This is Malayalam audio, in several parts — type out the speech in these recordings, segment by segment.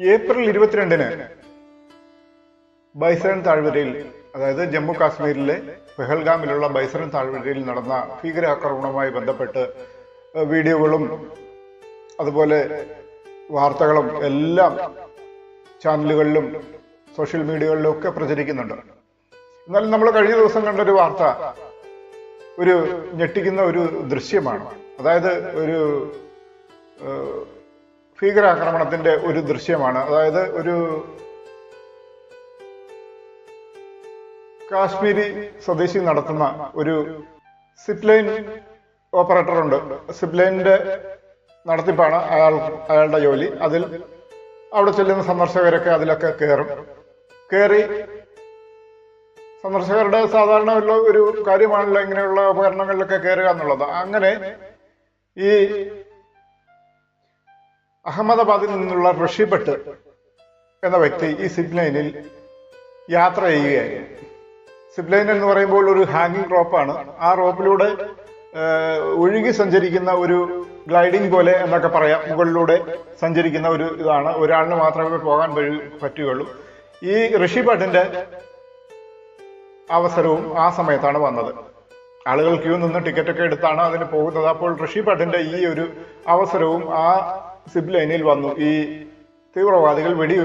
ഏപ്രിൽ ഇരുപത്തിരണ്ടിന് ബൈസൺ താഴ്വരയിൽ അതായത് ജമ്മു കാശ്മീരിലെ പെഹൽഗാമിലുള്ള ബൈസൺ താഴ്വരയിൽ നടന്ന ഭീകരാക്രമണവുമായി ബന്ധപ്പെട്ട് വീഡിയോകളും അതുപോലെ വാർത്തകളും എല്ലാം ചാനലുകളിലും സോഷ്യൽ മീഡിയകളിലും ഒക്കെ പ്രചരിക്കുന്നുണ്ട്. എന്നാലും നമ്മൾ കഴിഞ്ഞ ദിവസം കണ്ടൊരു വാർത്ത ഒരു ഞെട്ടിക്കുന്ന ഒരു ദൃശ്യമാണ്. അതായത് ഒരു ഭീകരാക്രമണത്തിന്റെ ഒരു ദൃശ്യമാണ്. അതായത് ഒരു കാശ്മീരി സ്വദേശി നടത്തുന്ന ഒരു സിപ്ലൈൻ ഓപ്പറേറ്റർ ഉണ്ട് സിപ്ലൈനിന്റെ നടത്തിപ്പാണ് അയാൾ അയാളുടെ ജോലി. അതിൽ അവിടെ ചെല്ലുന്ന സന്ദർശകരൊക്കെ അതിലൊക്കെ കയറും. കയറി സന്ദർശകരുടെ സാധാരണ ഒരു കാര്യമാണല്ലോ ഇങ്ങനെയുള്ള ഉപകരണങ്ങളിലൊക്കെ കയറുക എന്നുള്ളത്. അങ്ങനെ ഈ അഹമ്മദാബാദിൽ നിന്നുള്ള ഋഷി ഭട്ട് എന്ന വ്യക്തി ഈ സിപ്ലൈനിൽ യാത്ര ചെയ്യുകയായിരുന്നു സിപ്ലൈൻ എന്ന് പറയുമ്പോൾ ഒരു ഹാങ്ങിങ് റോപ്പാണ്. ആ റോപ്പിലൂടെ ഒഴുകി സഞ്ചരിക്കുന്ന ഒരു ഗ്ലൈഡിംഗ് പോലെ എന്നൊക്കെ പറയാം. മുകളിലൂടെ സഞ്ചരിക്കുന്ന ഒരു ഇതാണ്. ഒരാളിന് മാത്രമേ പോകാൻ പറ്റുകയുള്ളൂ. ഈ ഋഷി ഭട്ടിന്റെ അവസരവും ആ സമയത്താണ് വന്നത്. ആളുകൾ ക്യൂ നിന്ന് ടിക്കറ്റ് ഒക്കെ എടുത്താണ് അതിന് പോകുന്നത്. അപ്പോൾ ഋഷി ഭട്ടിന്റെ ഈ ഒരു അവസരവും ആ സിബ് ലൈനിൽ വന്നു. ഈ തീവ്രവാദികൾ വെടി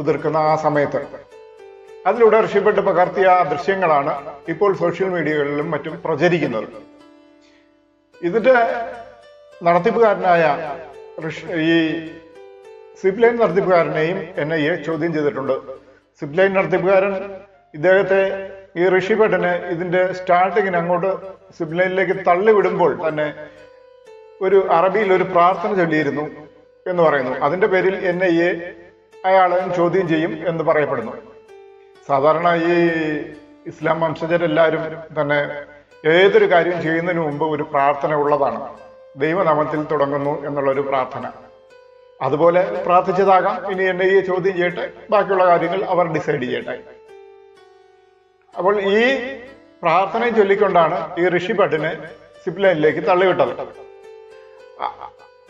ഉതിർക്കുന്ന ആ സമയത്ത്. അതിലൂടെ ഋഷിപ്പെട്ട് പകർത്തിയ ദൃശ്യങ്ങളാണ് ഇപ്പോൾ സോഷ്യൽ മീഡിയകളിലും മറ്റും പ്രചരിക്കുന്നത്. ഇതിന്റെ നടത്തിപ്പുകാരനായ ഈ സിബ് ലൈൻ നടത്തിപ്പുകാരനെയും എൻ ഐ എ ചോദ്യം ചെയ്തിട്ടുണ്ട്. സിബ് ലൈൻ നടത്തിപ്പുകാരൻ ഇദ്ദേഹത്തെ ഈ ഋഷിഭട്ടിനെ ഇതിന്റെ സ്റ്റാർട്ടിങ്ങിന് അങ്ങോട്ട് സിബ് ലൈനിലേക്ക് തള്ളിവിടുമ്പോൾ തന്നെ ഒരു അറബിയിൽ ഒരു പ്രാർത്ഥന ചൊല്ലിയിരുന്നു എന്ന് പറയുന്നു. അതിന്റെ പേരിൽ എൻ ഐ എ അയാളെ ചോദ്യം ചെയ്യും എന്ന് പറയപ്പെടുന്നു. സാധാരണ ഈ ഇസ്ലാം വംശജരെല്ലാവരും തന്നെ ഏതൊരു കാര്യം ചെയ്യുന്നതിന് മുമ്പ് ഒരു പ്രാർത്ഥന ഉള്ളതാണ്. ദൈവനാമത്തിൽ തുടങ്ങുന്നു എന്നുള്ള ഒരു പ്രാർത്ഥന. അതുപോലെ പ്രാർത്ഥിച്ചതാകാം. ഇനി എൻ ഐ എ ചോദ്യം ചെയ്യട്ടെ. ബാക്കിയുള്ള കാര്യങ്ങൾ അവർ ഡിസൈഡ് ചെയ്യട്ടെ. അപ്പോൾ ഈ പ്രാർത്ഥനയും ചൊല്ലിക്കൊണ്ടാണ് ഈ ഋഷി ഭട്ടിനെ സിപ്ലൈനിലേക്ക് തള്ളിവിട്ടത്.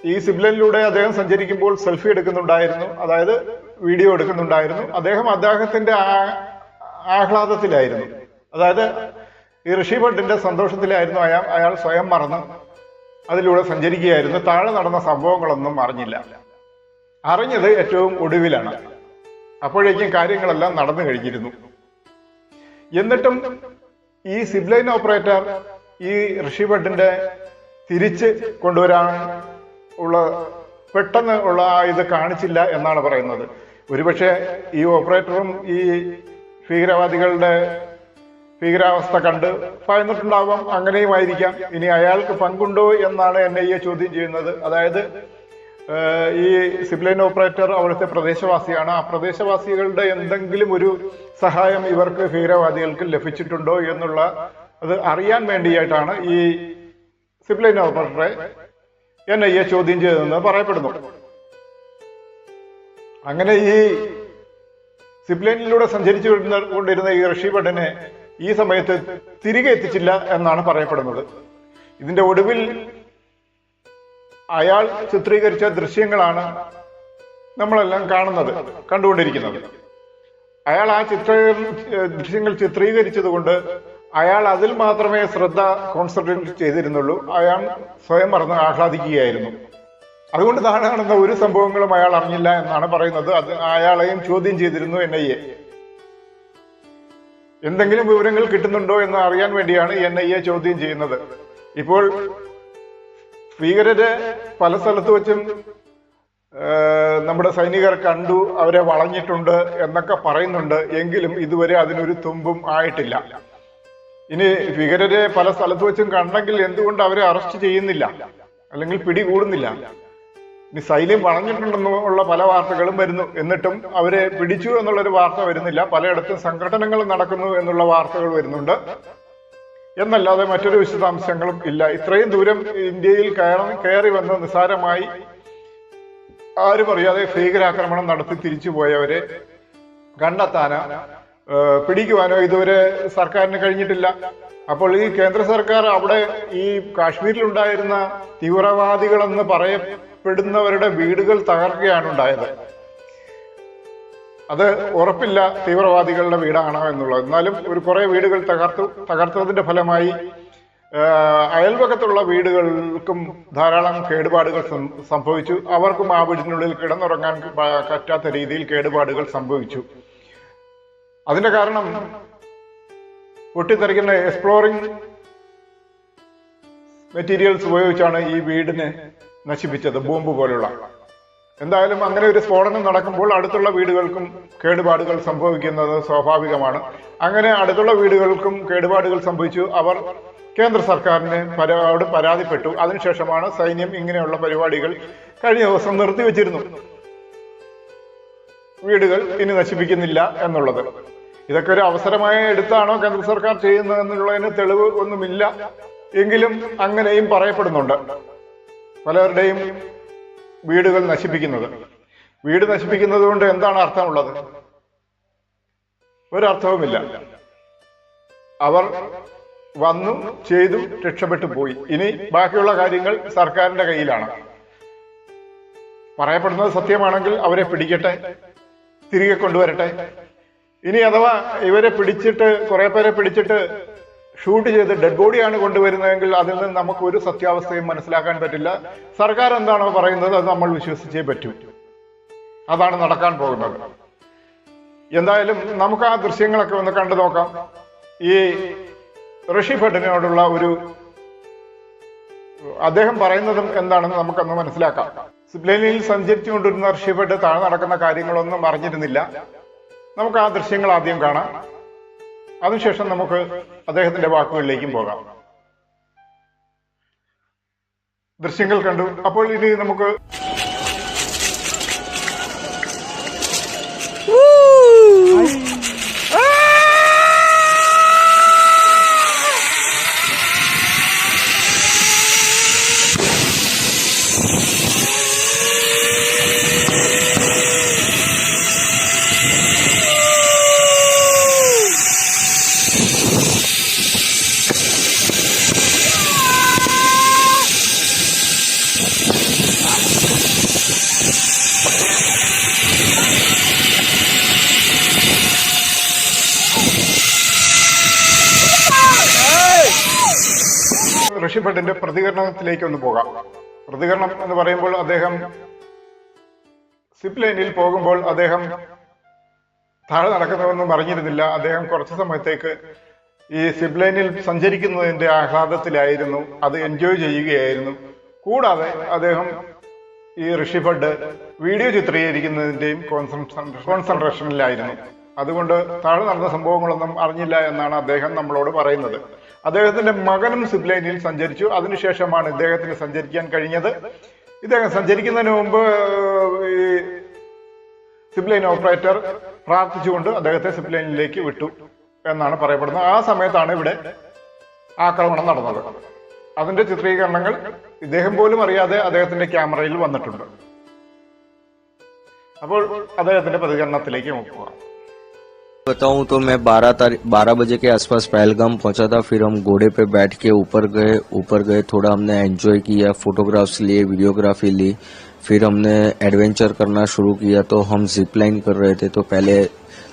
ഈ സിബ്ലനിലൂടെ അദ്ദേഹം സഞ്ചരിക്കുമ്പോൾ സെൽഫി എടുക്കുന്നുണ്ടായിരുന്നു. അതായത് വീഡിയോ എടുക്കുന്നുണ്ടായിരുന്നു. അദ്ദേഹം അദ്ദേഹത്തിന്റെ ആഹ്ലാദത്തിലായിരുന്നു. അതായത് ഈ ഋഷി ഭട്ടിന്റെ സന്തോഷത്തിലായിരുന്നു അയാൾ അയാൾ സ്വയം മറന്ന് അതിലൂടെ സഞ്ചരിക്കുകയായിരുന്നു. താഴെ നടന്ന സംഭവങ്ങളൊന്നും അറിഞ്ഞില്ല. അറിഞ്ഞത് ഏറ്റവും ഒടുവിലാണ്. അപ്പോഴേക്കും കാര്യങ്ങളെല്ലാം നടന്നു കഴിഞ്ഞിരുന്നു. എന്നിട്ടും ഈ സിബ്ലൈൻ ഓപ്പറേറ്റർ ഈ ഋഷിഭട്ടിന്റെ തിരിച്ച് കൊണ്ടുവരാൻ ഉള്ള പെട്ടെന്ന് ഉള്ള ഇത് കാണിച്ചില്ല എന്നാണ് പറയുന്നത്. ഒരുപക്ഷെ ഈ ഓപ്പറേറ്ററും ഈ ഭീകരവാദികളുടെ ഭീകരാവസ്ഥ കണ്ട് ഭയന്നിട്ടുണ്ടാവാം അങ്ങനെയുമായിരിക്കാം. ഇനി അയാൾക്ക് പങ്കുണ്ടോ എന്നാണ് എൻ ഐ എ ചോദ്യം ചെയ്യുന്നത്. അതായത് ഈ സിപ്ലൈൻ ഓപ്പറേറ്റർ അവിടുത്തെ പ്രദേശവാസിയാണ്. ആ പ്രദേശവാസികളുടെ എന്തെങ്കിലും ഒരു സഹായം ഇവർക്ക് ഭീകരവാദികൾക്ക് ലഭിച്ചിട്ടുണ്ടോ എന്നുള്ള അത് അറിയാൻ വേണ്ടിയായിട്ടാണ് ഈ സിബ്ലൈൻ ഓപ്പറേറ്ററെ എൻ ഐ എ ചോദ്യം ചെയ്തതെന്ന് പറയപ്പെടുന്നു. അങ്ങനെ ഈ സിപ്ലൈനിലൂടെ സഞ്ചരിച്ചു കൊണ്ടിരുന്ന- ഈ ഋഷി ഭട്ടനെ ഈ സമയത്ത് തിരികെ എത്തിച്ചില്ല എന്നാണ് പറയപ്പെടുന്നത്. ഇതിന്റെ ഒടുവിൽ അയാൾ ചിത്രീകരിച്ച ദൃശ്യങ്ങളാണ് നമ്മളെല്ലാം കാണുന്നത് കണ്ടുകൊണ്ടിരിക്കുന്നത്. അയാൾ ആ ചിത്ര ദൃശ്യങ്ങൾ ചിത്രീകരിച്ചത് കൊണ്ട് അയാൾ അതിൽ മാത്രമേ ശ്രദ്ധ കോൺസെൻട്രേറ്റ് ചെയ്തിരുന്നുള്ളൂ. അയാൾ സ്വയം മറന്ന് ആഹ്ലാദിക്കുകയായിരുന്നു. അതുകൊണ്ട് താഴെ നടന്ന ഒരു സംഭവങ്ങളും അയാൾ അറിഞ്ഞില്ല എന്നാണ് പറയുന്നത്. അത് അയാളെയും ചോദ്യം ചെയ്തിരുന്നു എൻ ഐ എ. എന്തെങ്കിലും വിവരങ്ങൾ കിട്ടുന്നുണ്ടോ എന്ന് അറിയാൻ വേണ്ടിയാണ് എൻ ഐ എ ചോദ്യം ചെയ്യുന്നത്. ഇപ്പോൾ ഭീകരരെ പല സ്ഥലത്ത് വെച്ചും നമ്മുടെ സൈനികർ കണ്ടു അവരെ വളഞ്ഞിട്ടുണ്ട് എന്നൊക്കെ പറയുന്നുണ്ട്. എങ്കിലും ഇതുവരെ അതിനൊരു തുമ്പും ആയിട്ടില്ല. ഇനി ഭീകരരെ പല സ്ഥലത്ത് വെച്ചും കണ്ടെങ്കിൽ എന്തുകൊണ്ട് അവരെ അറസ്റ്റ് ചെയ്യുന്നില്ല? അല്ലെങ്കിൽ പിടികൂടുന്നില്ല? ഇനി സൈന്യം വളഞ്ഞിട്ടുണ്ടെന്നുള്ള പല വാർത്തകളും വരുന്നു. എന്നിട്ടും അവരെ പിടിച്ചു എന്നുള്ളൊരു വാർത്ത വരുന്നില്ല. പലയിടത്തും സംഘടനകൾ നടക്കുന്നു എന്നുള്ള വാർത്തകൾ വരുന്നുണ്ട്. എന്നല്ലാതെ മറ്റൊരു വിശദാംശങ്ങളും ഇല്ല. ഇത്രയും ദൂരം ഇന്ത്യയിൽ കയറി കയറി വന്ന് നിസ്സാരമായി ആരും അറിയാതെ ഭീകരാക്രമണം നടത്തി തിരിച്ചു പോയവരെ കണ്ടെത്താനോ പിടിക്കുവാനോ ഇതുവരെ സർക്കാരിന് കഴിഞ്ഞിട്ടില്ല. അപ്പോൾ ഈ കേന്ദ്ര സർക്കാർ അവിടെ ഈ കാശ്മീരിലുണ്ടായിരുന്ന തീവ്രവാദികളെന്ന് പറയപ്പെടുന്നവരുടെ വീടുകൾ തകർക്കുകയാണ് ഉണ്ടായത്. അത് ഉറപ്പില്ല തീവ്രവാദികളുടെ വീടാണോ എന്നുള്ളത്. എന്നാലും ഒരു കുറേ വീടുകൾ തകർത്തു തകർത്തതിന്റെ ഫലമായി അയൽവക്കത്തുള്ള വീടുകൾക്കും ധാരാളം കേടുപാടുകൾ സംഭവിച്ചു. അവർക്കും ആ വീടിനുള്ളിൽ കിടന്നുറങ്ങാൻ പറ്റാത്ത രീതിയിൽ കേടുപാടുകൾ സംഭവിച്ചു. അതിന്റെ കാരണം പൊട്ടിത്തെറിക്കുന്ന എക്സ്പ്ലോറിംഗ് മെറ്റീരിയൽസ് ഉപയോഗിച്ചാണ് ഈ വീടിനെ നശിപ്പിച്ചത് ബോംബ് പോലുള്ള. എന്തായാലും അങ്ങനെ ഒരു സ്ഫോടനം നടക്കുമ്പോൾ അടുത്തുള്ള വീടുകൾക്കും കേടുപാടുകൾ സംഭവിക്കുന്നത് സ്വാഭാവികമാണ്. അങ്ങനെ അടുത്തുള്ള വീടുകൾക്കും കേടുപാടുകൾ സംഭവിച്ചു. അവർ കേന്ദ്ര സർക്കാരിന് പരാട് പരാതിപ്പെട്ടു. അതിനുശേഷമാണ് സൈന്യം ഇങ്ങനെയുള്ള പരിപാടികൾ കഴിഞ്ഞ ദിവസം നിർത്തിവെച്ചിരുന്നു. വീടുകൾ ഇനി നശിപ്പിക്കുന്നില്ല എന്നുള്ളത്. ഇതൊക്കെ ഒരു അവസരമായി എടുത്താണോ കേന്ദ്ര സർക്കാർ ചെയ്യുന്നത് എന്നുള്ളതിന് തെളിവ് ഒന്നുമില്ല. എങ്കിലും അങ്ങനെയും പറയപ്പെടുന്നുണ്ട്. പലരുടെയും വീടുകൾ നശിപ്പിക്കുന്നത്. വീട് നശിപ്പിക്കുന്നത് കൊണ്ട് എന്താണ് അർത്ഥമുള്ളത്? ഒരർത്ഥവുമില്ല. അവർ വന്നു ചെയ്തു രക്ഷപ്പെട്ടു പോയി. ഇനി ബാക്കിയുള്ള കാര്യങ്ങൾ സർക്കാരിന്റെ കയ്യിലാണ്. പറയപ്പെടുന്നത് സത്യമാണെങ്കിൽ അവരെ പിടിക്കട്ടെ. തിരികെ കൊണ്ടുവരട്ടെ. ഇനി അഥവാ ഇവരെ പിടിച്ചിട്ട് കുറെ പേരെ പിടിച്ചിട്ട് ഷൂട്ട് ചെയ്ത് ഡെഡ് ബോഡിയാണ് കൊണ്ടുവരുന്നതെങ്കിൽ അതിൽ നിന്ന് നമുക്ക് ഒരു സത്യാവസ്ഥയും മനസ്സിലാക്കാൻ പറ്റില്ല. സർക്കാർ എന്താണോ പറയുന്നത് അത് നമ്മൾ വിശ്വസിച്ചേ പറ്റൂ. അതാണ് നടക്കാൻ പോകുന്നത്. എന്തായാലും നമുക്ക് ആ ദൃശ്യങ്ങളൊക്കെ ഒന്ന് കണ്ടു നോക്കാം. ഈ ഋഷി ഭട്ടിനോടുള്ള ഒരു അദ്ദേഹം പറയുന്നതും എന്താണെന്ന് നമുക്കൊന്ന് മനസ്സിലാക്കാം. സിപ്ലൈനിൽ സഞ്ചരിച്ചുകൊണ്ടിരുന്ന ഋഷിഭട്ട് താഴെ നടക്കുന്ന കാര്യങ്ങളൊന്നും അറിഞ്ഞിരുന്നില്ല. നമുക്ക് ആ ദൃശ്യങ്ങൾ ആദ്യം കാണാം. അതിനുശേഷം നമുക്ക് അദ്ദേഹത്തിന്റെ വാക്കുകളിലേക്കും പോകാം. ദൃശ്യങ്ങൾ കണ്ടു. അപ്പോൾ ഇനി നമുക്ക് ഋഷി പ്രതികരണത്തിലേക്ക് ഒന്ന് പോകാം. പ്രതികരണം എന്ന് പറയുമ്പോൾ അദ്ദേഹം സിപ്ലൈനിൽ പോകുമ്പോൾ അദ്ദേഹം താഴെ നടക്കുന്നതൊന്നും പറഞ്ഞിരുന്നില്ല. അദ്ദേഹം കുറച്ച് സമയത്തേക്ക് ഈ സിപ്ലൈനിൽ സഞ്ചരിക്കുന്നതിന്റെ ആഹ്ലാദത്തിലായിരുന്നു. അത് എൻജോയ് ചെയ്യുകയായിരുന്നു. കൂടാതെ അദ്ദേഹം ഈ ഋഷിഭഡ് വീഡിയോ ചിത്രീകരിക്കുന്നതിന്റെയും കോൺസെൻട്രേഷനിലായിരുന്നു അതുകൊണ്ട് താഴെ നടന്ന സംഭവങ്ങളൊന്നും അറിഞ്ഞില്ല എന്നാണ് അദ്ദേഹം നമ്മളോട് പറയുന്നത്. അദ്ദേഹത്തിന്റെ മകനും സിബ്ലൈനിൽ സഞ്ചരിച്ചു. അതിനുശേഷമാണ് ഇദ്ദേഹത്തിന് സഞ്ചരിക്കാൻ കഴിഞ്ഞത്. ഇദ്ദേഹം സഞ്ചരിക്കുന്നതിന് മുമ്പ് ഈ സിബ്ലൈൻ ഓപ്പറേറ്റർ പ്രാർത്ഥിച്ചുകൊണ്ട് അദ്ദേഹത്തെ സിബ്ലൈനിലേക്ക് വിട്ടു എന്നാണ് പറയപ്പെടുന്നത്. ആ സമയത്താണ് ഇവിടെ ആക്രമണം നടന്നത്. അതിന്റെ ചിത്രീകരണങ്ങൾ ഇദ്ദേഹം പോലും അറിയാതെ അദ്ദേഹത്തിന്റെ ക്യാമറയിൽ വന്നിട്ടുണ്ട്. അപ്പോൾ അദ്ദേഹത്തിന്റെ പ്രതികരണത്തിലേക്ക് നമുക്ക് പോകാം. बताऊँ तो मैं 12 तारीख 12 बजे के आसपास पहलगाम पहुँचा था, फिर हम घोड़े पे बैठ के ऊपर गए ऊपर गए, थोड़ा हमने एंजॉय किया फोटोग्राफ्स लिए वीडियोग्राफी ली, फिर हमने एडवेंचर करना शुरू किया तो हम जिप लाइन कर रहे थे तो पहले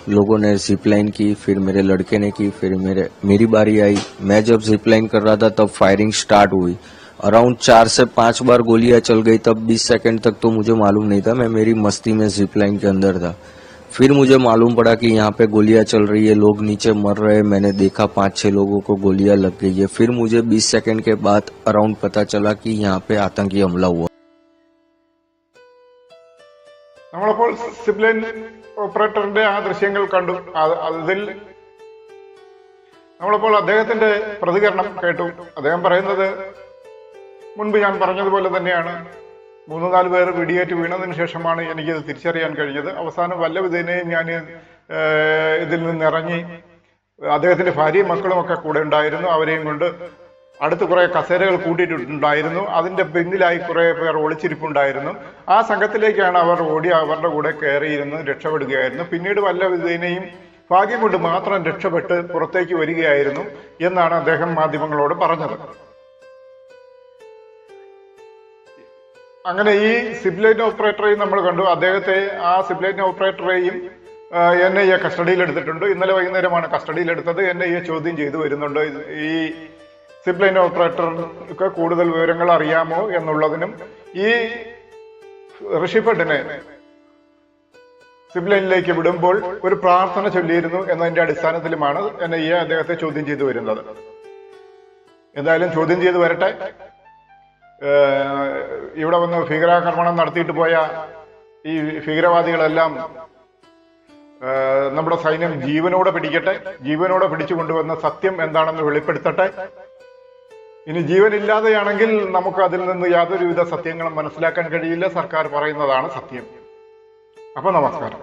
लोगों ने जिप लाइन की, फिर मेरे लड़के ने की, फिर मेरे, मेरी बारी आई। मैं जब जिप लाइन कर रहा था, तब फायरिंग स्टार्ट हुई। अराउंड चार से पाँच बार गोलियाँ चल गई, तब 20 सेकंड तक तो मुझे मालूम नहीं था, मैं मेरी मस्ती में जिप लाइन के अंदर था। फिर मुझे मालूम पड़ा कि यहाँ पे गोलियां चल रही है लोग नीचे मर रहे हैं मैंने देखा पांच छह लोगों को गोलियां लग गई है फिर मुझे 20 सेकंड के बाद अराउंड पता चला कि यहाँ पे आतंकी हमला हुआ നമ്മളപ്പോൾ സിപ്ലൈൻ ഓപ്പറേറ്ററിന്റെ ആ ദൃശ്യങ്ങൾ കണ്ടു അത് അതിൽ നമ്മളപ്പോൾ അദ്ദേഹത്തിന്റെ പ്രതികരണം കേട്ടു അദ്ദേഹം പറയുന്നത് മുൻപ് ഞാൻ പറഞ്ഞതുപോലെ തന്നെയാണ് മൂന്ന് നാല് പേർ വെടിയേറ്റ് വീണതിന് ശേഷമാണ് എനിക്കിത് തിരിച്ചറിയാൻ കഴിഞ്ഞത്. അവസാനം വല്ല വിധേനയും ഞാൻ ഇതിൽ നിന്ന് ഇറങ്ങി അദ്ദേഹത്തിന്റെ ഭാര്യയും മക്കളും ഒക്കെ കൂടെ ഉണ്ടായിരുന്നു. അവരെയും കൊണ്ട് അടുത്ത് കുറെ കസേരകൾ കൂട്ടിയിട്ടുണ്ടായിരുന്നു. അതിന്റെ പിന്നിലായി കുറെ പേർ ഒളിച്ചിരിപ്പുണ്ടായിരുന്നു. ആ സംഘത്തിലേക്കാണ് അവർ ഓടി അവരുടെ കൂടെ കയറിയിരുന്ന് രക്ഷപ്പെടുകയായിരുന്നു. പിന്നീട് വല്ല വിധേനയും ഭാഗ്യം കൊണ്ട് മാത്രം രക്ഷപ്പെട്ട് പുറത്തേക്ക് വരികയായിരുന്നു എന്നാണ് അദ്ദേഹം മാധ്യമങ്ങളോട് പറഞ്ഞത്. അങ്ങനെ ഈ സിബ്ലൈറ്റ് ഓപ്പറേറ്ററെയും നമ്മൾ കണ്ടു. അദ്ദേഹത്തെ ആ സിബ്ലൈറ്റ് ഓപ്പറേറ്ററെയും എൻ ഐ എ കസ്റ്റഡിയിൽ എടുത്തിട്ടുണ്ട്. ഇന്നലെ വൈകുന്നേരമാണ് കസ്റ്റഡിയിൽ എടുത്തത്. എൻ ഐ എ ചോദ്യം ചെയ്തു വരുന്നുണ്ട്. ഈ സിപ്ലൈൻ ലൈൻ ഓപ്പറേറ്റർക്ക് കൂടുതൽ വിവരങ്ങൾ അറിയാമോ എന്നുള്ളതിനും ഈ ഋഷിഭട്ടിനെ സിപ്ലൈനിലേക്ക് വിടുമ്പോൾ ഒരു പ്രാർത്ഥന ചൊല്ലിയിരുന്നു എന്നതിന്റെ അടിസ്ഥാനത്തിലുമാണ് എൻ ഐ എ അദ്ദേഹത്തെ ചോദ്യം ചെയ്തു വരുന്നത്. എന്തായാലും ചോദ്യം ചെയ്തു വരട്ടെ. ഇവിടെ വന്ന് ഭീകരാക്രമണം നടത്തിയിട്ട് പോയ ഈ ഭീകരവാദികളെല്ലാം നമ്മുടെ സൈന്യം ജീവനോടെ പിടിക്കട്ടെ ജീവനോടെ പിടിച്ചു കൊണ്ടുവന്ന സത്യം എന്താണെന്ന് വെളിപ്പെടുത്തട്ടെ. ഇനി ജീവനില്ലാതെയാണെങ്കിൽ നമുക്ക് അതിൽ നിന്ന് യാതൊരുവിധ സത്യങ്ങളും മനസ്സിലാക്കാൻ കഴിയില്ല സർക്കാർ പറയുന്നതാണ് സത്യം. അപ്പൊ നമസ്കാരം.